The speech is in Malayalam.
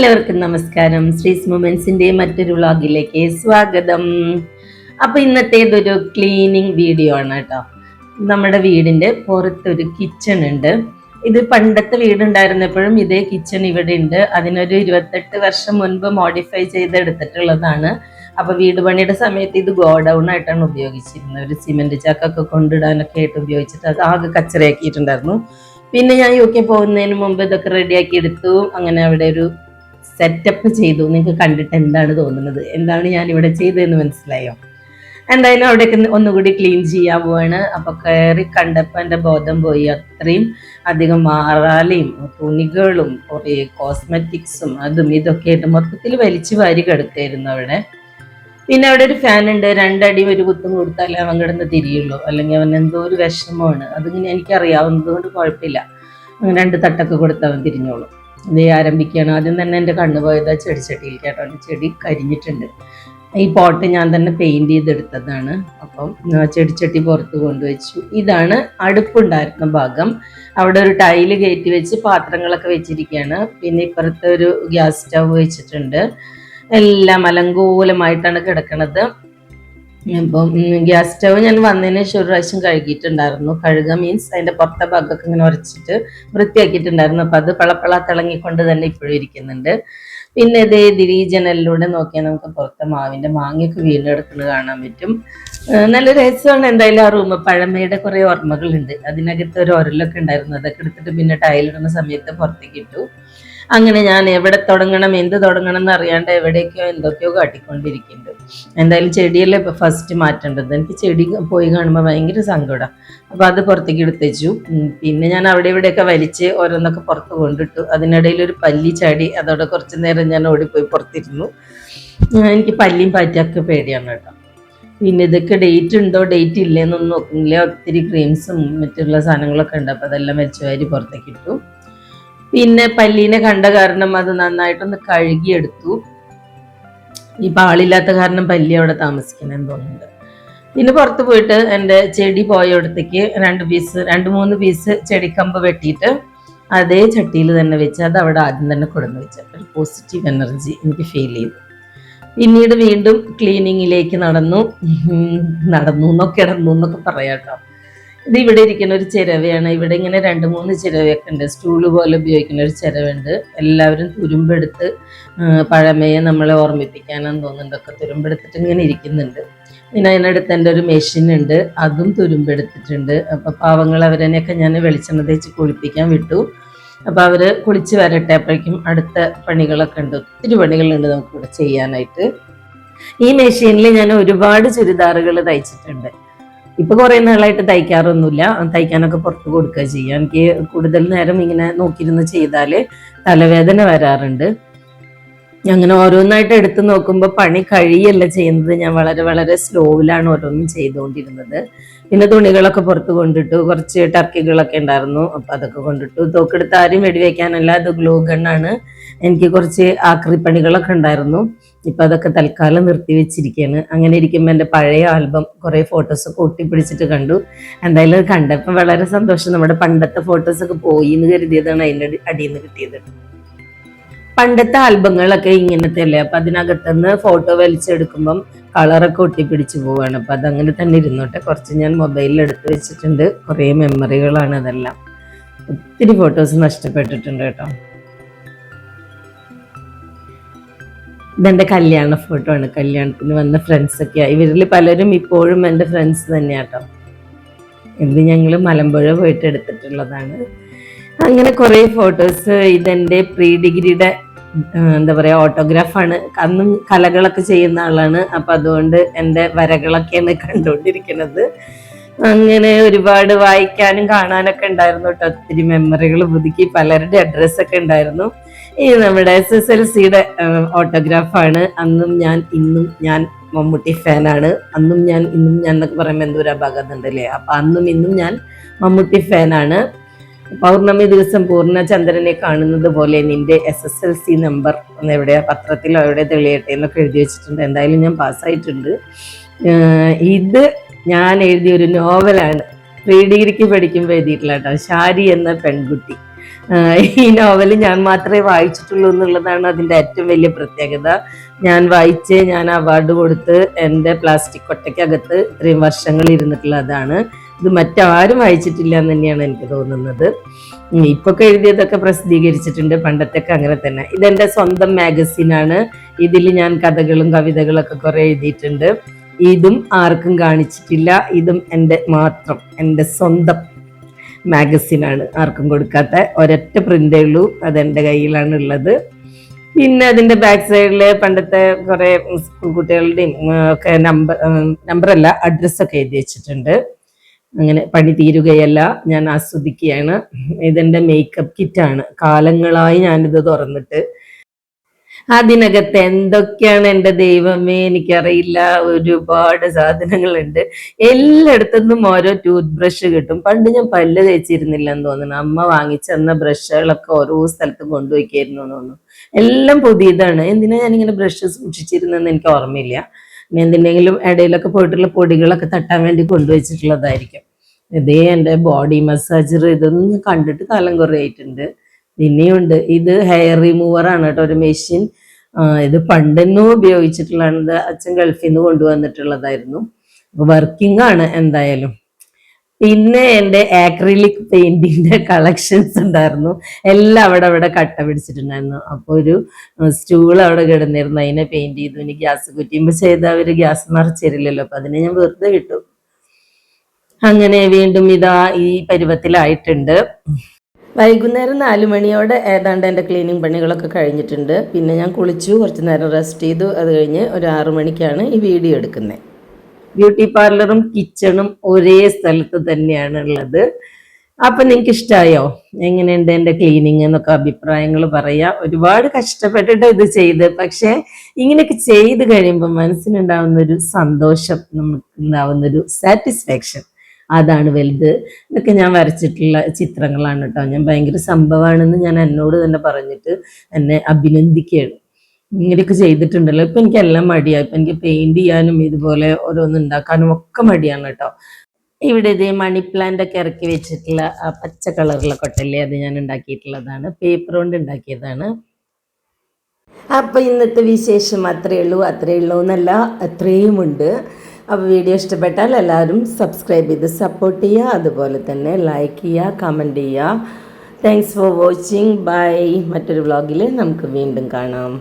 എല്ലാവർക്കും നമസ്കാരം. ശ്രീസ് മൊമെന്റ്സിന്റെ മറ്റൊരു വ്ളോഗിലേക്ക് സ്വാഗതം. അപ്പൊ ഇന്നത്തേതൊരു ക്ലീനിങ് വീഡിയോ ആണ് കേട്ടോ. നമ്മുടെ വീടിന്റെ പുറത്തൊരു കിച്ചൺ ഉണ്ട്. ഇത് പണ്ടത്തെ വീടുണ്ടായിരുന്നപ്പോഴും ഇതേ കിച്ചൺ ഇവിടെ ഉണ്ട്. അതിനൊരു ഇരുപത്തെട്ട് വർഷം മുൻപ് മോഡിഫൈ ചെയ്ത് എടുത്തിട്ടുള്ളതാണ് അപ്പൊ വീട് പണിയുടെ സമയത്ത് ഇത് ഗോഡൗൺ ആയിട്ടാണ് ഉപയോഗിച്ചിരുന്നത്. ഒരു സിമെന്റ് ചക്കൊക്കെ കൊണ്ടിടാനൊക്കെ ആയിട്ട് ഉപയോഗിച്ചിട്ട് അത് ആകെ കച്ചറയാക്കിയിട്ടുണ്ടായിരുന്നു. പിന്നെ ഞാൻ യു കെ പോകുന്നതിന് മുമ്പ് ഇതൊക്കെ റെഡിയാക്കി എടുത്തു. അങ്ങനെ അവിടെ ഒരു സെറ്റപ്പ് ചെയ്തു. നിങ്ങൾക്ക് കണ്ടിട്ട് എന്താണ് തോന്നുന്നത്? എന്താണ് ഞാൻ ഇവിടെ ചെയ്തതെന്ന് മനസ്സിലായോ? എന്തായാലും അവിടെയൊക്കെ ഒന്നുകൂടി ക്ലീൻ ചെയ്യാൻ പോവാണ്. അപ്പൊ കയറി കണ്ടപ്പോ എന്റെ ബോധം പോയി. അത്രയും അധികം മാറാലയും തുണികളും കുറേ കോസ്മെറ്റിക്സും അതും ഇതൊക്കെ ആയിട്ട് മൊത്തത്തിൽ വലിച്ചു വാരി കിടക്കായിരുന്നു അവിടെ. പിന്നെ അവിടെ ഒരു ഫാൻ ഉണ്ട്. രണ്ടടി ഒരു കുത്തും കൊടുത്താലേ അവൻ കിടന്ന് തിരിയുള്ളൂ. അല്ലെങ്കിൽ അവൻ എന്തോ ഒരു വിഷമമാണ്. അതിങ്ങനെ എനിക്കറിയാവുന്നത് കൊണ്ട് കുഴപ്പമില്ല. രണ്ട് തട്ടൊക്കെ കൊടുത്ത് അവൻ തിരിഞ്ഞോളൂ. ഇത് ആരംഭിക്കുകയാണ്. ആദ്യം തന്നെ എന്റെ കണ്ണു പോയത് ആ ചെടിച്ചട്ടിയിൽ കേട്ടോ. എന്റെ ചെടി കരിഞ്ഞിട്ടുണ്ട്. ഈ പോട്ട് ഞാൻ തന്നെ പെയിന്റ് ചെയ്തെടുത്തതാണ്. അപ്പം ചെടിച്ചട്ടി പുറത്ത് കൊണ്ടുവച്ചു. ഇതാണ് അടുപ്പുണ്ടായിരുന്ന ഭാഗം. അവിടെ ഒരു ടൈൽ കയറ്റി വെച്ച് പാത്രങ്ങളൊക്കെ വെച്ചിരിക്കുകയാണ്. പിന്നെ ഇപ്പുറത്തെ ഒരു ഗ്യാസ് സ്റ്റവ് വെച്ചിട്ടുണ്ട്. എല്ലാം അലങ്കോലമായിട്ടാണ് കിടക്കണത്. അപ്പം ഗ്യാസ് സ്റ്റവ് ഞാൻ വന്നതിന് ശേഷം ഒരു പ്രാവശ്യം കഴുകിയിട്ടുണ്ടായിരുന്നു. കഴുക മീൻസ് അതിന്റെ പുറത്തെ ഭാഗമൊക്കെ ഇങ്ങനെ ഉരച്ചിട്ട് വൃത്തിയാക്കിയിട്ടുണ്ടായിരുന്നു. അപ്പൊ അത് പളപ്പള തിളങ്ങിക്കൊണ്ട് തന്നെ ഇപ്പോഴും ഇരിക്കുന്നുണ്ട്. പിന്നെ ഇതേ ദിരീ ജനലിലൂടെ നോക്കിയാൽ നമുക്ക് പുറത്തെ മാവിന്റെ മാങ്ങയൊക്കെ വീണ്ടെടുക്കുന്നത് കാണാൻ പറ്റും. നല്ല രസമാണ്. എന്തായാലും ആ റൂം പഴമയുടെ കുറെ ഓർമ്മകളുണ്ട്. അതിനകത്ത് ഒരു ഒരലൊക്കെ ഉണ്ടായിരുന്നു. അതൊക്കെ എടുത്തിട്ട് പിന്നെ ടൈലിടുന്ന സമയത്ത് പുറത്തേക്ക് ഇട്ടു. അങ്ങനെ ഞാൻ എവിടെ തുടങ്ങണം എന്ത് തുടങ്ങണം എന്ന് അറിയാണ്ട് എവിടേക്കോ എന്തൊക്കെയോ കാട്ടിക്കൊണ്ടിരിക്കുന്നുണ്ട്. എന്തായാലും ചെടിയല്ലേ ഇപ്പൊ ഫസ്റ്റ് മാറ്റേണ്ടത്? എനിക്ക് ചെടി പോയി കാണുമ്പോൾ ഭയങ്കര സങ്കടം. അപ്പൊ അത് പുറത്തേക്ക് എടുത്തേച്ചു. പിന്നെ ഞാൻ അവിടെ ഇവിടെയൊക്കെ വലിച്ച് ഓരോന്നൊക്കെ പുറത്ത് കൊണ്ടിട്ടു. അതിനിടയിൽ ഒരു പല്ലി ചാടി അതോടെ കുറച്ച് നേരം ഞാൻ ഓടിപ്പോയി പുറത്തിരുന്നു. എനിക്ക് പല്ലിയും പാറ്റൊക്കെ പേടിയാണ് കേട്ടോ. പിന്നെ ഇതൊക്കെ ഡേറ്റ് ഉണ്ടോ? ഡേറ്റ് ഇല്ലേന്നൊന്നും നോക്കുന്നില്ല ഒത്തിരി ക്രീംസും മറ്റുള്ള സാധനങ്ങളൊക്കെ ഉണ്ട്. അപ്പൊ അതെല്ലാം വലിച്ചു വാരി പുറത്തേക്ക് ഇട്ടു. പിന്നെ പല്ലീനെ കണ്ട കാരണം അത് നന്നായിട്ടൊന്ന് കഴുകിയെടുത്തു. ഇപ്പൊ ആളില്ലാത്ത കാരണം പല്ലി അവിടെ താമസിക്കണെന്ന് തോന്നുന്നുണ്ട്. പിന്നെ പുറത്ത് പോയിട്ട് എന്റെ ചെടി പോയയിടത്തേക്ക് രണ്ട് പീസ് രണ്ട് മൂന്ന് പീസ് ചെടിക്കമ്പ് വെട്ടിയിട്ട് അതേ ചട്ടിയിൽ തന്നെ വെച്ച് അത് അവിടെ ആദ്യം തന്നെ കൊടുന്ന് വെച്ച. ഒരു പോസിറ്റീവ് എനർജി എനിക്ക് ഫീൽ ചെയ്തു. പിന്നീട് വീണ്ടും ക്ലീനിങ്ങിലേക്ക് നടന്നു. നടന്നു എന്നൊക്കെ ഇടന്നു എന്നൊക്കെ പറയാട്ടോ ഇത് ഇവിടെ ഇരിക്കുന്ന ഒരു ചിരവയാണ്. ഇവിടെ ഇങ്ങനെ രണ്ട് മൂന്ന് ചിരവയൊക്കെ ഉണ്ട്. സ്റ്റൂൾ പോലെ ഉപയോഗിക്കുന്ന ഒരു ചിരവുണ്ട്. എല്ലാവരും തുരുമ്പെടുത്ത് പഴമയെ നമ്മളെ ഓർമ്മിപ്പിക്കാനെന്ന് തോന്നുന്നുണ്ടൊക്കെ തുരുമ്പെടുത്തിട്ട് ഇങ്ങനെ ഇരിക്കുന്നുണ്ട്. പിന്നെ അതിനടുത്ത് എന്റെ ഒരു മെഷീൻ ഉണ്ട്. അതും തുരുമ്പെടുത്തിട്ടുണ്ട്. അപ്പോൾ പാവങ്ങൾ അവരെന്നെയൊക്കെ ഞാൻ വെളിച്ചെണ്ണ തേച്ച് കുളിപ്പിക്കാൻ വിട്ടു. അപ്പോൾ അവർ കുളിച്ച് വരട്ടെ അപ്പോഴേക്കും അടുത്ത പണികളൊക്കെ ഉണ്ട്. ഒത്തിരി പണികളുണ്ട് നമുക്കിവിടെ ചെയ്യാനായിട്ട്. ഈ മെഷീനിൽ ഞാൻ ഒരുപാട് ചുരിദാറുകൾ തയ്ച്ചിട്ടുണ്ട്. ഇപ്പൊ കുറെ നാളായിട്ട് തയ്ക്കാറൊന്നുമില്ല. തയ്ക്കാനൊക്കെ പുറത്ത് കൊടുക്കുക ചെയ്യാം. എനിക്ക് കൂടുതൽ നേരം ഇങ്ങനെ നോക്കിയിരുന്ന് ചെയ്താൽ തലവേദന വരാറുണ്ട്. അങ്ങനെ ഓരോന്നായിട്ട് എടുത്തു നോക്കുമ്പോൾ പണി കഴിയല്ല ചെയ്യുന്നത്. ഞാൻ വളരെ വളരെ സ്ലോവിലാണ് ഓരോന്നും ചെയ്തുകൊണ്ടിരുന്നത്. പിന്നെ തുണികളൊക്കെ പുറത്ത് കൊണ്ടിട്ടു. കുറച്ച് ടർക്കികളൊക്കെ ഉണ്ടായിരുന്നു. അപ്പൊ അതൊക്കെ കൊണ്ടിട്ടു. തോക്കെടുത്ത് ആരും വെടിവെക്കാനല്ല അത് ഗ്ലൂ ഗണ്ണാണ് എനിക്ക് കുറച്ച് ആക്രിപ്പണികളൊക്കെ ഉണ്ടായിരുന്നു. ഇപ്പൊ അതൊക്കെ തൽക്കാലം നിർത്തി വെച്ചിരിക്കുകയാണ് അങ്ങനെ ഇരിക്കുമ്പോൾ എന്റെ പഴയ ആൽബം കുറെ ഫോട്ടോസ് ഒക്കെ ഒട്ടിപ്പിടിച്ചിട്ട് കണ്ടു. എന്തായാലും കണ്ടപ്പോൾ വളരെ സന്തോഷം. നമ്മുടെ പണ്ടത്തെ ഫോട്ടോസ് ഒക്കെ പോയി എന്ന് കരുതിയതാണ് അതിന്റെ അടിയിൽ നിന്ന് കിട്ടിയത്. പണ്ടത്തെ ആൽബങ്ങളൊക്കെ ഇങ്ങനത്തെ അല്ലേ അപ്പൊ അതിനകത്തുനിന്ന് ഫോട്ടോ വലിച്ചെടുക്കുമ്പം കളറൊക്കെ ഒട്ടിപ്പിടിച്ചു പോവാണ്. അപ്പൊ അതങ്ങനെ തന്നെ ഇരുന്നോട്ടെ. കുറച്ച് ഞാൻ മൊബൈലിൽ എടുത്തു വെച്ചിട്ടുണ്ട്. കുറേ മെമ്മറികളാണ് അതെല്ലാം. ഒത്തിരി ഫോട്ടോസ് നഷ്ടപ്പെട്ടിട്ടുണ്ട് കേട്ടോ. ഇതെന്റെ കല്യാണ ഫോട്ടോ ആണ്. കല്യാണത്തിന് വന്ന ഫ്രണ്ട്സ് ഒക്കെ. ഇവരിൽ പലരും ഇപ്പോഴും എന്റെ ഫ്രണ്ട്സ് തന്നെയാട്ടോ ഇത് ഞങ്ങൾ മലമ്പുഴ പോയിട്ട് എടുത്തിട്ടുള്ളതാണ്. അങ്ങനെ കുറേ ഫോട്ടോസ് ഇതെന്റെ പ്രീ ഡിഗ്രിയുടെ എന്താ പറയാ ഓട്ടോഗ്രാഫാണ് അന്നും കലകളൊക്കെ ചെയ്യുന്ന ആളാണ്. അപ്പൊ അതുകൊണ്ട് എന്റെ വരകളൊക്കെയാണ് കണ്ടുകൊണ്ടിരിക്കുന്നത്. അങ്ങനെ ഒരുപാട് വായിക്കാനും കാണാനൊക്കെ ഉണ്ടായിരുന്നു കേട്ടോ. ഒത്തിരി മെമ്മറികൾ പുതുക്കി പലരുടെ അഡ്രസ്സൊക്കെ ഉണ്ടായിരുന്നു. ഈ നമ്മുടെ എസ് എസ് എൽ സിയുടെ ഓട്ടോഗ്രാഫാണ് അന്നും ഞാൻ ഇന്നും ഞാൻ മമ്മൂട്ടി ഫാനാണ് അന്നും ഞാൻ ഇന്നും ഞാൻ എന്നൊക്കെ പറയുമ്പോൾ എന്തോരാ ഉണ്ടല്ലേ? അപ്പൊ അന്നും ഇന്നും ഞാൻ മമ്മൂട്ടി ഫാനാണ് പൗർണമി ദിവസം പൂർണ ചന്ദ്രനെ കാണുന്നത് പോലെ നിന്റെ S S L C number എവിടെയാ പത്രത്തിലോ എവിടെ തെളിയട്ടെ എന്നൊക്കെ എഴുതി വെച്ചിട്ടുണ്ട്. എന്തായാലും ഞാൻ പാസ്സായിട്ടുണ്ട്. ഇത് ഞാൻ എഴുതിയ ഒരു നോവലാണ്. പ്രീ ഡിഗ്രിക്ക് പഠിക്കുമ്പോൾ എഴുതിയിട്ടില്ല കേട്ടോ. ഷാരി എന്ന പെൺകുട്ടി. ഈ നോവൽ ഞാൻ മാത്രമേ വായിച്ചിട്ടുള്ളൂ എന്നുള്ളതാണ് അതിന്റെ ഏറ്റവും വലിയ പ്രത്യേകത. ഞാൻ വായിച്ച് ഞാൻ അവാർഡ് കൊടുത്ത് എന്റെ പ്ലാസ്റ്റിക് കൊട്ടയ്ക്കകത്ത് ഇത്രയും വർഷങ്ങൾ ഇരുന്നിട്ടുള്ളതാണ്. ഇത് മറ്റാരും വായിച്ചിട്ടില്ല എന്ന് തന്നെയാണ് എനിക്ക് തോന്നുന്നത്. ഇപ്പൊക്കെ എഴുതിയതൊക്കെ പ്രസിദ്ധീകരിച്ചിട്ടുണ്ട് പണ്ടത്തൊക്കെ അങ്ങനെ തന്നെ. ഇതെന്റെ സ്വന്തം മാഗസിനാണ് ഇതിൽ ഞാൻ കഥകളും കവിതകളൊക്കെ കുറെ എഴുതിയിട്ടുണ്ട്. ഇതും ആർക്കും കാണിച്ചിട്ടില്ല. ഇതും എന്റെ മാത്രം എന്റെ സ്വന്തം മാഗസിനാണ് ആർക്കും കൊടുക്കാത്ത ഒരൊറ്റ പ്രിന്റേ ഉള്ളൂ. അതെന്റെ കയ്യിലാണ് ഉള്ളത്. പിന്നെ അതിന്റെ ബാക്ക് സൈഡിൽ പണ്ടത്തെ കുറേ സ്കൂൾ കുട്ടികളുടെയും ഒക്കെ നമ്പർ നമ്പറല്ല അഡ്രസ്സൊക്കെ എഴുതി വെച്ചിട്ടുണ്ട്. അങ്ങനെ പണി തീരുകയല്ല ഞാൻ ആസ്വദിക്കുകയാണ്. ഇതെന്റെ മേക്കപ്പ് കിറ്റാണ് കാലങ്ങളായി ഞാനിത് തുറന്നിട്ട്. അതിനകത്ത് എന്തൊക്കെയാണ് എന്റെ ദൈവമേ എനിക്കറിയില്ല. ഒരുപാട് സാധനങ്ങളുണ്ട്. എല്ലായിടത്തുനിന്നും ഓരോ ടൂത്ത് ബ്രഷ് കിട്ടും. പണ്ട് ഞാൻ പല്ല് തേച്ചിരുന്നില്ല എന്ന് തോന്നുന്നു. അമ്മ വാങ്ങിച്ചെന്ന ബ്രഷുകളൊക്കെ ഓരോ സ്ഥലത്തും കൊണ്ടുപോയിക്കായിരുന്നു എന്ന് തോന്നുന്നു. എല്ലാം പുതിയതാണ്. എന്തിനാ ഞാനിങ്ങനെ ബ്രഷ് സൂക്ഷിച്ചിരുന്നെന്ന് എനിക്ക് ഓർമ്മയില്ല. ഇനി എന്തിനെങ്കിലും ഇടയിലൊക്കെ പോയിട്ടുള്ള പൊടികളൊക്കെ തട്ടാൻ വേണ്ടി കൊണ്ടുവച്ചിട്ടുള്ളതായിരിക്കും. ഇതേ എന്റെ ബോഡി മസാജർ ഇതൊന്നും കണ്ടിട്ട് കാലം കുറേ ആയിട്ടുണ്ട്. പിന്നെയുണ്ട് ഇത് ഹെയർ റിമൂവർ കേട്ടോ ഒരു മെഷീൻ ഇത് പണ്ടെന്നും ഉപയോഗിച്ചിട്ടുള്ളതാണ്. അച്ഛൻ ഗൾഫിൽ നിന്ന് കൊണ്ടുവന്നിട്ടുള്ളതായിരുന്നു. വർക്കിംഗ് ആണ് എന്തായാലും. പിന്നെ എന്റെ ആക്രിലിക് പെയിന്റിന്റെ കളക്ഷൻസ് ഉണ്ടായിരുന്നു. എല്ലാം അവിടെ അവിടെ കട്ട പിടിച്ചിട്ടുണ്ടായിരുന്നു. അപ്പോൾ ഒരു സ്റ്റൂൾ അവിടെ കിടന്നിരുന്നു. അതിനെ പെയിന്റ് ചെയ്തു. ഇനി ഗ്യാസ് കുറ്റിയുമ്പോൾ ചെയ്ത അവർ ഗ്യാസ് നിറച്ചിരില്ലല്ലോ അപ്പൊ അതിനെ ഞാൻ വെറുതെ വിട്ടു അങ്ങനെ വീണ്ടും ഇതാ ഈ പരുവത്തിലായിട്ടുണ്ട്. വൈകുന്നേരം നാല് മണിയോടെ ഏതാണ്ട് എന്റെ ക്ലീനിങ് പണികളൊക്കെ കഴിഞ്ഞിട്ടുണ്ട്. പിന്നെ ഞാൻ കുളിച്ചു കുറച്ച് നേരം റെസ്റ്റ് ചെയ്തു. അത് കഴിഞ്ഞ് ഒരു ആറു മണിക്കാണ് ഈ വീഡിയോ എടുക്കുന്നത്. ബ്യൂട്ടി പാർലറും കിച്ചണും ഒരേ സ്ഥലത്ത് തന്നെയാണ് ഉള്ളത് അപ്പൊ നിങ്ങൾക്ക് ഇഷ്ടമായോ എങ്ങനെയുണ്ട് എന്റെ ക്ലീനിങ് എന്നൊക്കെ അഭിപ്രായങ്ങൾ പറയാം. ഒരുപാട് കഷ്ടപ്പെട്ടിട്ട് ഇത് ചെയ്ത് പക്ഷേ ഇങ്ങനെയൊക്കെ ചെയ്ത് കഴിയുമ്പോൾ മനസ്സിനുണ്ടാവുന്ന ഒരു സന്തോഷം നമുക്ക് ഉണ്ടാവുന്ന ഒരു സാറ്റിസ്ഫാക്ഷൻ അതാണ് വലുത്. ഇതൊക്കെ ഞാൻ വരച്ചിട്ടുള്ള ചിത്രങ്ങളാണ് കേട്ടോ. ഞാൻ ഭയങ്കര സംഭവമാണെന്ന് ഞാൻ എന്നോട് തന്നെ പറഞ്ഞിട്ട് എന്നെ അഭിനന്ദിക്കുകയാണ്. ഇങ്ങനെയൊക്കെ ചെയ്തിട്ടുണ്ടല്ലോ. ഇപ്പൊ എനിക്ക് എല്ലാം മടിയാ. ഇപ്പൊ എനിക്ക് പെയിന്റ് ചെയ്യാനും ഇതുപോലെ ഓരോന്ന് ഉണ്ടാക്കാനും ഒക്കെ മടിയാണ് കേട്ടോ. ഇവിടെ ഇതേ മണി പ്ലാന്റ് ഒക്കെ ഇറക്കി വെച്ചിട്ടുള്ള ആ പച്ച കളറുള്ള കൊട്ടല്ലേ അത് ഞാൻ ഉണ്ടാക്കിയിട്ടുള്ളതാണ്. പേപ്പർ കൊണ്ട് ഉണ്ടാക്കിയതാണ്. അപ്പൊ ഇന്നത്തെ വിശേഷം അത്രേ ഉള്ളൂ അത്രേ ഉള്ളൂ എന്നല്ല അത്രയും ഉണ്ട്. അപ്പോൾ വീഡിയോ ഇഷ്ടപ്പെട്ടാൽ എല്ലാവരും സബ്സ്ക്രൈബ് ചെയ്ത് സപ്പോർട്ട് ചെയ്യുക അതുപോലെ തന്നെ ലൈക്ക് ചെയ്യുക കമന്റ് ചെയ്യുക. താങ്ക്സ് ഫോർ വാച്ചിങ് ബൈ മറ്റൊരു വ്ളോഗിൽ നമുക്ക് വീണ്ടും കാണാം.